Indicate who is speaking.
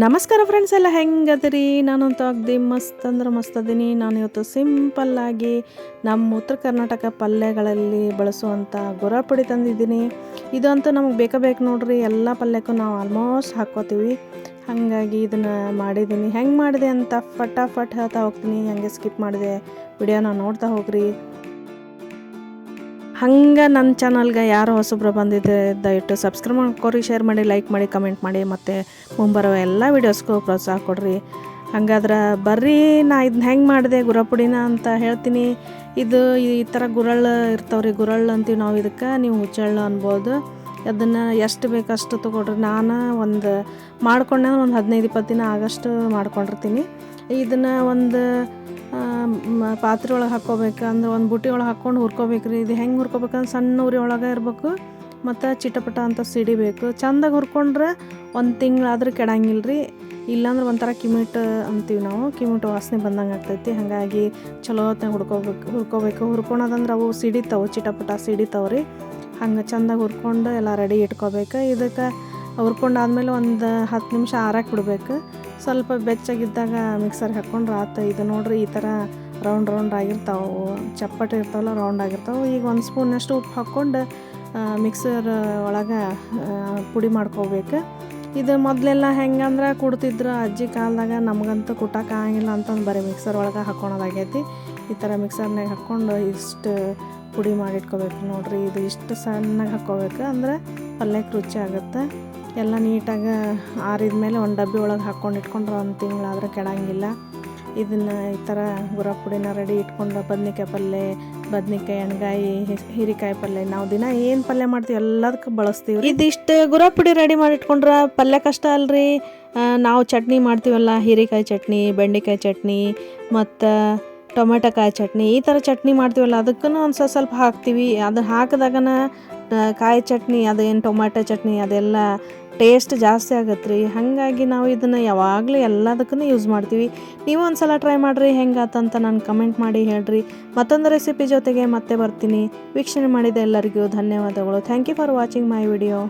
Speaker 1: ನಮಸ್ಕಾರ ಫ್ರೆಂಡ್ಸ್ ಎಲ್ಲ ಹೆಂಗದಿರಿ? ನಾನಂತೂ ಅಗ್ದಿ ಮಸ್ತ್ ಅಂದ್ರೆ ಮಸ್ತ್ ಅದೀನಿ. ನಾನು ಇವತ್ತು ಸಿಂಪಲ್ಲಾಗಿ ನಮ್ಮ ಉತ್ತರ ಕರ್ನಾಟಕ ಪಲ್ಯಗಳಲ್ಲಿ ಬಳಸುವಂಥ ಗುರಾಪುಡಿ ತಂದಿದ್ದೀನಿ. ಇದಂತೂ ನಮಗೆ ಬೇಕೇ ಬೇಕು ನೋಡ್ರಿ. ಎಲ್ಲ ಪಲ್ಯಕ್ಕೂ ನಾವು ಆಲ್ಮೋಸ್ಟ್ ಹಾಕ್ಕೋತೀವಿ. ಹಾಗಾಗಿ ಇದನ್ನು ಮಾಡಿದ್ದೀನಿ. ಹೆಂಗೆ ಮಾಡಿದೆ ಅಂತ ಫಟಾಫಟ್ ಹೇಳ್ತಾ ಹೋಗ್ತೀನಿ. ಹಂಗೆ ಸ್ಕಿಪ್ ಮಾಡಿದೆ. ವಿಡಿಯೋನ ನೋಡ್ತಾ ಹೋಗ್ರಿ. ಹಂಗೆ ನನ್ನ ಚಾನಲ್ಗೆ ಯಾರು ಹೊಸಬ್ರು ಬಂದಿದ್ದೆ, ದಯವಿಟ್ಟು ಸಬ್ಸ್ಕ್ರೈಬ್ ಮಾಡ್ಕೊರಿ ಶೇರ್ ಮಾಡಿ ಲೈಕ್ ಮಾಡಿ ಕಮೆಂಟ್ ಮಾಡಿ, ಮತ್ತು ಮುಂಬರೋ ಎಲ್ಲ ವೀಡಿಯೋಸ್ಗೂ ಪ್ರೋತ್ಸಾಹ ಕೊಡ್ರಿ. ಹಂಗಾದ್ರೆ ಬರ್ರಿ, ನಾ ಇದನ್ನ ಹೆಂಗೆ ಮಾಡಿದೆ, ಗುರಪುಡಿನ ಅಂತ ಹೇಳ್ತೀನಿ. ಇದು ಈ ಥರ ಗುರಳ್ ಇರ್ತಾವ್ರಿ ಗುರಳ್ಳು ಅಂತೀವಿ ನಾವು ಇದಕ್ಕೆ, ನೀವು ಹುಚ್ಚಳ್ಳು ಅನ್ಬೋದು. ಅದನ್ನು ಎಷ್ಟು ಬೇಕಷ್ಟು ತೊಗೊಳ್ರಿ. ನಾನು ಒಂದು ಮಾಡ್ಕೊಂಡೆ ಒಂದು ಹದಿನೈದು, ಇಪ್ಪತ್ತು ದಿನ ಆಗಷ್ಟು ಮಾಡ್ಕೊಂಡಿರ್ತೀನಿ. ಇದನ್ನು ಒಂದು ಪಾತ್ರೆ ಒಳಗೆ ಹಾಕ್ಕೋಬೇಕು ಅಂದ್ರೆ ಒಂದು ಬುಟ್ಟಿ ಒಳಗೆ ಹಾಕ್ಕೊಂಡು ಹುರ್ಕೋಬೇಕು ರೀ. ಇದು ಹೆಂಗೆ ಹುರ್ಕೋಬೇಕಂದ್ರೆ ಸಣ್ಣ ಉರಿ ಒಳಗೆ ಇರಬೇಕು, ಮತ್ತು ಚಿಟಪಟ ಅಂತ ಸಿಡಿಬೇಕು ಚಂದಾಗಿ ಹುರ್ಕೊಂಡ್ರೆ ಒಂದು ತಿಂಗಳಾದ್ರೂ ಕೆಡಂಗಿಲ್ಲ ರೀ. ಇಲ್ಲಾಂದ್ರೆ ಒಂಥರ ಕಿಮಿಟ್ ಅಂತೀವಿ ನಾವು. ಕಿಮಿಟ್ ವಾಸನೆ ಬಂದಂಗೆ ಆಗ್ತೈತಿ. ಹಾಗಾಗಿ ಚಲೋ ಹೊತ್ನಾಗ ಹುಡ್ಕೋಬೇಕು ಹುರ್ಕೋಬೇಕು. ಹುರ್ಕೊಳೋದಂದ್ರೆ ಅವು ಸಿಡಿತಾವೆ ಚಿಟಪಟ ಸಿಡಿತಾವೆ ರೀ. ಹಂಗೆ ಚಂದಾಗಿ ಹುರ್ಕೊಂಡು ಎಲ್ಲ ರೆಡಿ ಇಟ್ಕೋಬೇಕು. ಇದಕ್ಕೆ ಹುರ್ಕೊಂಡಾದ್ಮೇಲೆ ಒಂದು ಹತ್ತು ನಿಮಿಷ ಆರಕ್ಕೆ ಬಿಡ್ಬೇಕು. ಸ್ವಲ್ಪ ಬೆಚ್ಚಗಿದ್ದಾಗ ಮಿಕ್ಸರ್ಗೆ ಹಾಕ್ಕೊಂಡ್ರೆ ಆತ ಇದು ನೋಡ್ರಿ ಈ ಥರ ರೌಂಡ್ ರೌಂಡ್ ಆಗಿರ್ತಾವೆ. ಚಪ್ಪಟೆ ಇರ್ತಾವಲ್ಲ ರೌಂಡ್ ಆಗಿರ್ತಾವೆ. ಈಗ ಒಂದು ಸ್ಪೂನಷ್ಟು ಉಪ್ಪು ಹಾಕ್ಕೊಂಡು ಮಿಕ್ಸರ್ ಒಳಗೆ ಪುಡಿ ಮಾಡ್ಕೋಬೇಕು. ಇದು ಮೊದಲೆಲ್ಲ ಹೆಂಗಂದ್ರೆ ಕುಡ್ತಿದ್ರು ಅಜ್ಜಿ ಕಾಲದಾಗ ನಮಗಂತೂ ಕುಟ್ಟಕ್ಕೆ ಆಗಿಲ್ಲ ಅಂತಂದು ಬರೀ ಮಿಕ್ಸರ್ ಒಳಗೆ ಹಾಕ್ಕೊಳೋದಾಗೈತಿ ಈ ಥರ ಮಿಕ್ಸರ್ನಾಗ ಹಾಕ್ಕೊಂಡು ಇಷ್ಟು ಪುಡಿ ಮಾಡಿಟ್ಕೋಬೇಕು ನೋಡ್ರಿ. ಇದು ಇಷ್ಟು ಸಣ್ಣಗೆ ಹಾಕ್ಕೋಬೇಕು ಅಂದ್ರೆ ಪಲ್ಯಕ್ಕೆ ರುಚಿ ಆಗುತ್ತೆ. ಎಲ್ಲ ನೀಟಾಗಿ ಆರಿದ ಮೇಲೆ ಒಂದು ಡಬ್ಬಿ ಒಳಗೆ ಹಾಕ್ಕೊಂಡು ಇಟ್ಕೊಂಡ್ರೆ ಒಂದು ತಿಂಗಳಾದ್ರೆ ಕೆಡಂಗಿಲ್ಲ. ಇದನ್ನು ಈ ಥರ ಗುರ ಪುಡಿನ ರೆಡಿ ಇಟ್ಕೊಂಡು ಬದ್ನಿಕಾಯಿ ಪಲ್ಯ ಬದ್ನಿಕಾಯಿ ಎಣ್ಗಾಯಿ, ಹೀರಿಕಾಯಿ ಪಲ್ಯ ನಾವು ದಿನ ಏನು ಪಲ್ಯ ಮಾಡ್ತೀವಿ ಎಲ್ಲದಕ್ಕೆ ಬಳಸ್ತೀವಿ ಇದಿಷ್ಟು ಗುರ ಪುಡಿ ರೆಡಿ ಮಾಡಿ ಇಟ್ಕೊಂಡ್ರೆ ಪಲ್ಯ ಕಷ್ಟ ಅಲ್ರಿ. ನಾವು ಚಟ್ನಿ ಮಾಡ್ತೀವಲ್ಲ, ಹೀರಿಕಾಯಿ ಚಟ್ನಿ, ಬೆಂಡೆಕಾಯಿ ಚಟ್ನಿ, ಮತ್ತು ಟೊಮೆಟೊಕಾಯಿ ಚಟ್ನಿ, ಈ ಥರ ಚಟ್ನಿ ಮಾಡ್ತೀವಲ್ಲ ಅದಕ್ಕೂ ಒಂದು ಸ್ವಲ್ಪ ಸ್ವಲ್ಪ ಹಾಕ್ತೀವಿ. ಅದು ಹಾಕಿದಾಗನ ಕಾಯಿ ಚಟ್ನಿ, ಅದೇನು ಟೊಮೆಟೊ ಚಟ್ನಿ, ಅದೆಲ್ಲ ಟೇಸ್ಟ್ ಜಾಸ್ತಿ ಆಗತ್ತೆ ರೀ ಹಾಗಾಗಿ ನಾವು ಇದನ್ನು ಯಾವಾಗಲೂ ಎಲ್ಲದಕ್ಕೂ ಯೂಸ್ ಮಾಡ್ತೀವಿ. ನೀವು ಒಂದು ಸಲ ಟ್ರೈ ಮಾಡಿರಿ, ಹೆಂಗಾತಂತ ನಾನು ಕಮೆಂಟ್ ಮಾಡಿ ಹೇಳ್ರಿ. ಮತ್ತೊಂದು ರೆಸಿಪಿ ಜೊತೆಗೆ ಮತ್ತೆ ಬರ್ತೀನಿ. ವೀಕ್ಷಣೆ ಮಾಡಿದ ಎಲ್ಲರಿಗೂ ಧನ್ಯವಾದಗಳು. Thank you for watching my video